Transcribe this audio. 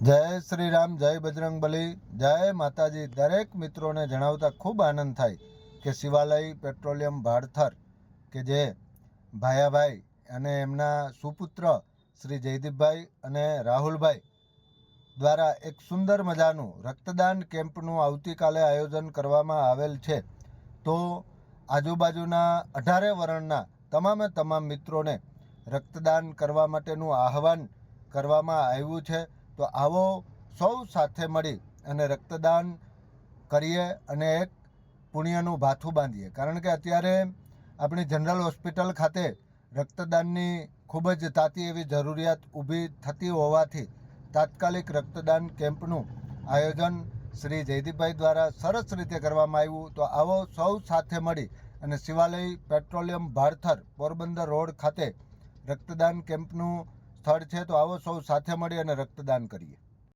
જય શ્રી રામ જય બજરંગ બલી, જય માતાજી. દરેક મિત્રોને જણાવતા ખૂબ આનંદ થાય કે શિવાલય, પેટ્રોલિયમ, ભાડથર કે જે ભાયાભાઈ અને એમના સુપુત્ર શ્રી જયદીપભાઈ અને રાહુલભાઈ દ્વારા એક સુંદર મજાનું રક્તદાન કેમ્પનું આવતીકાલે આયોજન કરવામાં આવેલ છે. તો આજુબાજુના અઢારે વર્ણના તમામે તમામ મિત્રોને રક્તદાન કરવા માટેનું આહવાન કરવામાં આવ્યું છે. તો આવો સૌ સાથે મળી અને રક્તદાન કરીએ અને એક પુણ્યનું ભાથું બાંધીએ. કારણ કે અત્યારે આપણી જનરલ હોસ્પિટલ ખાતે રક્તદાનની ખૂબ જ તાતી એવી જરૂરિયાત ઊભી થતી હોવાથી તાત્કાલિક રક્તદાન કેમ્પનું આયોજન શ્રી જયદીપભાઈ દ્વારા સરસ રીતે કરવામાં આવ્યું. તો આવો સૌ સાથે મળી અને શિવાલય પેટ્રોલિયમ ભારથર પોરબંદર રોડ ખાતે રક્તદાન કેમ્પનું સ્થળ છે તો આવો સૌ સાથે મળી અને રક્તદાન કરીએ.